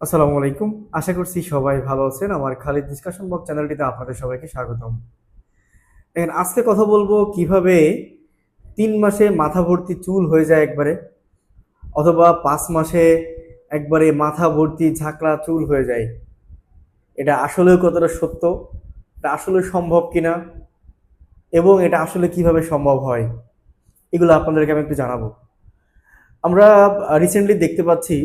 আসসালামু আলাইকুম। আশা করছি সবাই ভালো আছেন। আমার খালিদ ডিসকাশন বক্স চ্যানেলটিতে আপনাদের সবাইকে স্বাগতম। দেখেন, আজকে কথা বলব কীভাবে তিন মাসে মাথা ভর্তি চুল হয়ে যায় একবারে, অথবা পাঁচ মাসে একবারে মাথা ভর্তি ঝাঁকড়া চুল হয়ে যায়। এটা আসলেও কতটা সত্য? এটা আসলে সম্ভব কিনা? এবং এটা আসলে কীভাবে সম্ভব হয়? এগুলো আপনাদেরকে আমি একটু জানাব। আমরা রিসেন্টলি দেখতে পাচ্ছি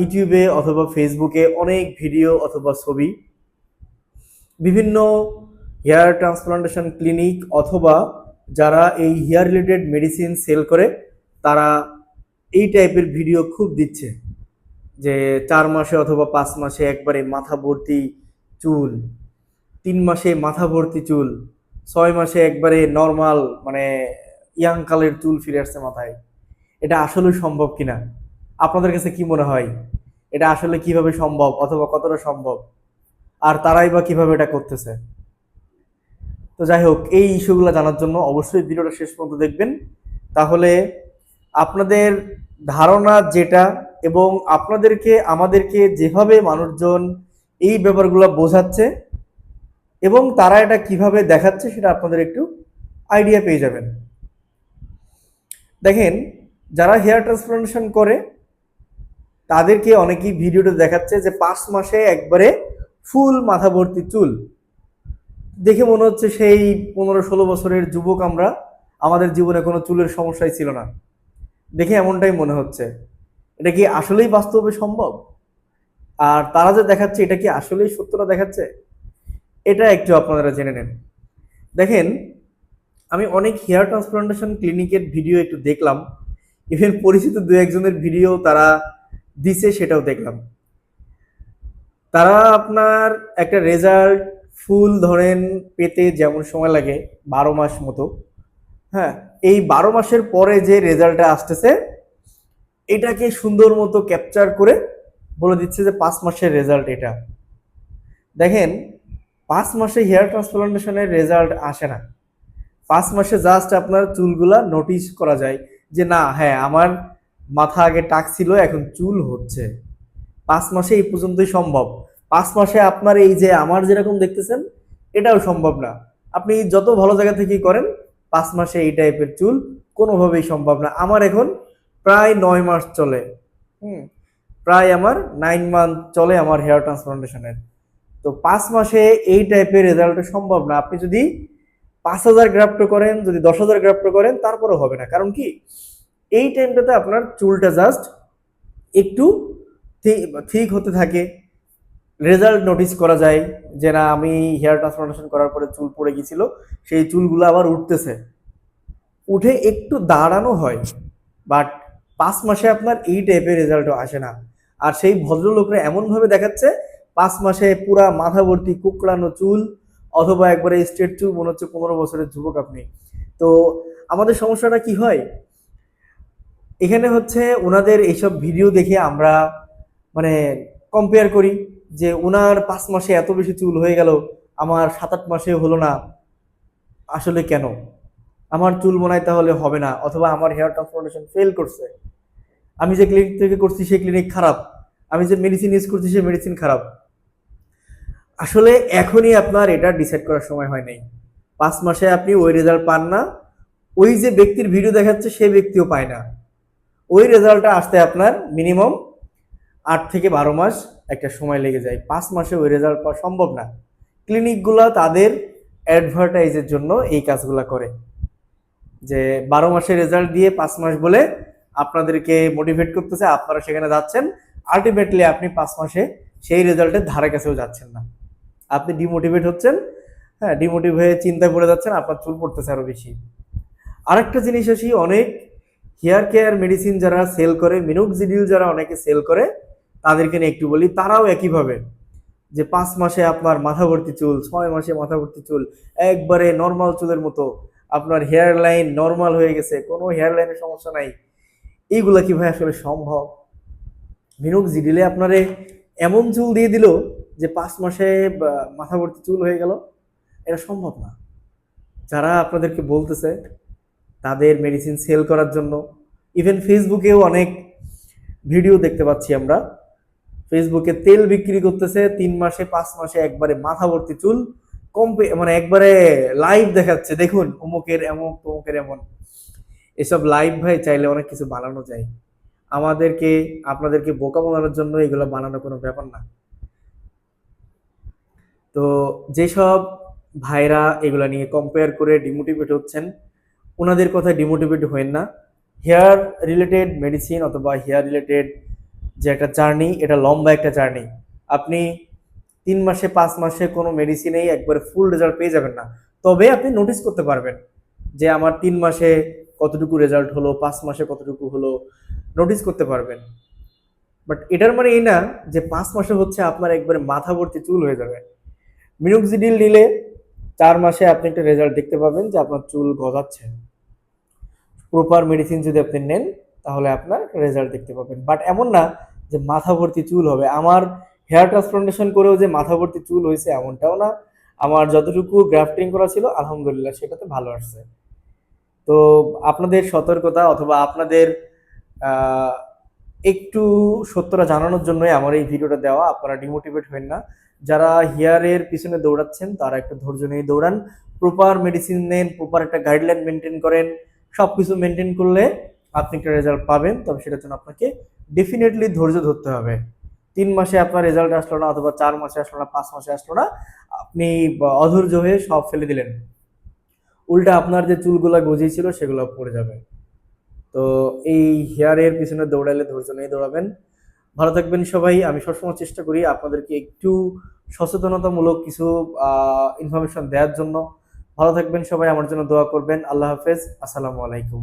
ইউটিউবে অথবা ফেসবুকে অনেক ভিডিও অথবা ছবি। বিভিন্ন হেয়ার ট্রান্সপ্লান্টেশন ক্লিনিক অথবা যারা এই হেয়ার রিলেটেড মেডিসিন সেল করে, তারা এই টাইপের ভিডিও খুব দিচ্ছে। যে চার মাসে অথবা পাঁচ মাসে একবারে মাথা ভর্তি চুল, তিন মাসে মাথা ভর্তি চুল, ছয় মাসে একবারে নর্মাল মানে ইয়াং কালের চুল ফিরে আসছে মাথায়। এটা আসলে সম্ভব কিনা? আপনাদের কাছে কি মনে হয়? এটা আসলে কীভাবে সম্ভব অথবা কতটা সম্ভব? আর তারাই বা কীভাবে এটা করতেছে? তো যাই হোক, এই ইস্যুগুলো জানার জন্য অবশ্যই ভিডিওটা শেষ পর্যন্ত দেখবেন। তাহলে আপনাদের ধারণা যেটা এবং আপনাদেরকে, আমাদেরকে যেভাবে মানুষজন এই ব্যাপারগুলো বোঝাচ্ছে এবং তারা এটা কীভাবে দেখাচ্ছে সেটা আপনাদের একটু আইডিয়া পেয়ে যাবেন। দেখেন, যারা হেয়ার ট্রান্সপ্লান্টেশন করে তাদেরকে অনেকেই ভিডিওটা দেখাচ্ছে যে পাঁচ মাসে একবারে ফুল মাথা ভর্তি চুল। দেখে মনে হচ্ছে সেই পনেরো ষোলো বছরের যুবক আমরা, আমাদের জীবনে কোনো চুলের সমস্যাই ছিল না। দেখে এমনটাই মনে হচ্ছে। এটা কি আসলেই বাস্তবে সম্ভব? আর তারা যে দেখাচ্ছে, এটা কি আসলেই সত্যটা দেখাচ্ছে? এটা একটু আপনারা জেনে নেন। দেখেন, আমি অনেক হেয়ার ট্রান্সপ্লান্টেশন ক্লিনিকের ভিডিও একটু দেখলাম। ইভেন পরিচিত দু একজনের ভিডিও তারা দিছে সেটাও দেখলাম। তারা আপনার একটা রেজাল্ট ফুল ধরেন পেতে যেমন সময় লাগে, বারো মাস মতো। হ্যাঁ এই বারো মাসের পরে যে রেজাল্টটা আসতেছে, এটাকে সুন্দর মতো ক্যাপচার করে বলে দিচ্ছে যে পাঁচ মাসের রেজাল্ট এটা। দেখেন, পাঁচ মাসে হেয়ার ট্রান্সপ্লান্টেশনের রেজাল্ট আসে না। পাঁচ মাসে জাস্ট আপনার চুলগুলা নোটিশ করা যায় যে না হ্যাঁ আমার মাথা আগে টাক ছিল, এখন চুল হচ্ছে। পাঁচ মাসে এই পর্যন্তই সম্ভব। পাঁচ মাসে আপনার এই যে আমার যেরকম দেখতেছেন, এটাও সম্ভব না। আপনি যত ভালো জায়গা থেকেই করেন, পাঁচ মাসে এই টাইপের চুল কোনোভাবেই সম্ভব না। আমার এখন প্রায় নয় মাস চলে। হুম, প্রায় আমার নাইন মান্থ চলে আমার হেয়ার ট্রান্সপ্লান্টেশনের তো পাঁচ মাসে এই টাইপের রেজাল্ট সম্ভব না। আপনি যদি পাঁচ হাজার গ্রাফট করেন, যদি দশ হাজার গ্রাফট করেন তারপরে হবে না। কারণ কি? এই টাইমটাতে আপনার চুলটা জাস্ট একটু ঠিক হতে থাকে। রেজাল্ট নোটিস করা যায় যে না, আমি হেয়ার ট্রান্সপ্লান্টেশন করার পরে চুল পড়ে গিয়েছিল, সেই চুলগুলো আবার উঠতেছে। উঠে একটু দাঁড়ানো হয় বাট পাঁচ মাসে আপনার এই টাইপের রেজাল্টও আসে না। আর সেই ভদ্রলোকরা এমনভাবে দেখাচ্ছে, পাঁচ মাসে পুরা মাথা ভর্তি কুকড়ানো চুল, অথবা একবারে স্ট্রেট চুল, মনে হচ্ছে পনেরো বছরের যুবক আপনি। তো আমাদের সমস্যাটা কি হয়? এখানে হচ্ছে ওনাদের এইসব ভিডিও দেখে আমরা মানে কম্পেয়ার করি যে ওনার পাঁচ মাসে এত বেশি চুল হয়ে গেল, আমার সাত আট মাসে হলো না। আসলে কেন? আমার চুল মনে তাহলে হবে না, অথবা আমার হেয়ার ট্রান্সপ্লান্টেশন ফেল করছে। আমি যে ক্লিনিক থেকে করছি সেই ক্লিনিক খারাপ, আমি যে মেডিসিন ইউজ করছি সেই মেডিসিন খারাপ। আসলে এখনই আপনার এটা ডিসাইড করার সময় হয় নাই। পাঁচ মাসে আপনি ওই রেজাল্ট পান না, ওই যে ব্যক্তির ভিডিও দেখাচ্ছে সেই ব্যক্তিও পায় না। ওই রেজাল্টটা আসতে আপনার মিনিমাম আট থেকে বারো মাস একটা সময় লেগে যায়। পাঁচ মাসে ওই রেজাল্ট পাওয়া সম্ভব না। ক্লিনিকগুলো তাদের অ্যাডভার্টাইজের জন্য এই কাজগুলো করে। যে বারো মাসের রেজাল্ট দিয়ে পাঁচ মাস বলে আপনাদেরকে মোটিভেট করতেছে, আপনারা সেখানে যাচ্ছেন। আলটিমেটলি আপনি পাঁচ মাসে সেই রেজাল্টের ধারে কাছেও যাচ্ছেন না। আপনি ডিমোটিভেট হচ্ছেন হ্যাঁ ডিমোটিভ হয়ে চিন্তায় পড়ে যাচ্ছেন, আপনার চুল পড়তেছে আরও বেশি। আরেকটা জিনিস আসি অনেক হেয়ার কেয়ার মেডিসিন যারা সেল করে মিনোক্সিডিল যারা অনেকে সেল করে, তাদেরকে নিয়ে একটু বলি, তারাও একইভাবে যে পাঁচ মাসে আপনার মাথা ভর্তি চুল, ছয় মাসে মাথা ভর্তি চুল, একবারে নর্মাল চুলের মতো আপনার হেয়ার লাইন নর্মাল হয়ে গেছে, কোনো হেয়ার লাইনের সমস্যা নাই। এইগুলা কীভাবে আসলে সম্ভব? মিনোক্সিডিলে আপনারে এমন চুল দিয়ে দিল যে পাঁচ মাসে মাথা ভর্তি চুল হয়ে গেল, এটা সম্ভব না। যারা আপনাদেরকে বলতেছে তাদের মেডিসিন সেল করার জন্য। ইভেন ফেসবুকেও অনেক ভিডিও দেখতে পাচ্ছি আমরা। ফেসবুকে তেল বিক্রি করতেছে, তিন মাসে, পাঁচ মাসে একবারে মাথা ভর্তি চুল। কম্পে মানে একবারে লাইভ দেখাচ্ছে। দেখুন, অমুকের এমন, তমুকের এমন। এসব লাইভ ভাই, চাইলে অনেক কিছু বানানো যায়। আমাদেরকে, আপনাদেরকে বোকা বানানোর জন্য এগুলো বানানো কোনো ব্যাপার না। তো যেসব ভাইরা এগুলা নিয়ে কম্পেয়ার করে ডিমোটিভেট হচ্ছেন ওনাদের কথা ডিমোটিভেট হবেন না। হেয়ার রিলেটেড মেডিসিন অথবা হেয়ার রিলেটেড যে একটা জার্নি এটা লম্বা একটা জার্নি আপনি তিন মাসে, পাঁচ মাসে কোনো মেডিসিনেই একবারে ফুল রেজাল্ট পেয়ে যাবেন না। তবে আপনি নোটিস করতে পারবেন যে আমার তিন মাসে কতটুকু রেজাল্ট হলো, পাঁচ মাসে কতটুকু হলো নোটিস করতে পারবেন। বাট এটার মানে এই না যে পাঁচ মাসে হচ্ছে আপনার একবারে মাথা ভর্তি চুল হয়ে যাবে। মিনুক্সিডিল নিলে চার মাসে আপনি একটা রেজাল্ট দেখতে পাবেন যে আপনার চুল গজাচ্ছে। প্রপার মেডিসিন যদি আপনি নেন, তাহলে আপনার রেজাল্ট দেখতে পাবেন। বাট এমন না যে মাথা ভর্তি চুল হবে। আমার হেয়ার ট্রান্সপ্লান্টেশন করেও যে মাথা ভর্তি চুল হয়েছে, এমনটাও না। আমার যতটুকু গ্রাফটিং করা ছিল, আলহামদুলিল্লাহ সেটাতে ভালো আসছে। তো আপনাদের সতর্কতা অথবা আপনাদের একটু সত্যটা জানানোর জন্যই আমার এই ভিডিওটা দেওয়া। আপনারা ডিমোটিভেট হবেন না। যারা হেয়ারের পিছনে দৌড়াচ্ছেন, তারা একটু ধৈর্য নিয়ে দৌড়ান। প্রপার মেডিসিন নেন প্রপার একটা গাইডলাইন মেনটেন করেন। সব কিছু মেনটেন করলে আপনি একটা রেজাল্ট পাবেন, তবে সেটার জন্য আপনাকে ডেফিনেটলি ধৈর্য ধরতে হবে। তিন মাসে আপনার রেজাল্ট আসলো না অথবা চার মাসে আসলো না, পাঁচ মাসে আসলো না, আপনি অধৈর্য হয়ে সব ফেলে দিলেন। উল্টা আপনার যে চুলগুলো গজিয়েছিল সেগুলো পড়ে যাবে। তো এই হেয়ারের পিছনে দৌড়ালে ধৈর্য নিয়ে দৌড়াবেন। ভালো থাকবেন সবাই, আমি সবসময় চেষ্টা করি আপনাদেরকে একটু সচেতনতামূলক কিছু ইনফরমেশন দেওয়ার জন্য। ভালো থাকবেন সবাই আমার জন্য দোয়া করবেন। আল্লাহ হাফেজ আসসালামু আলাইকুম।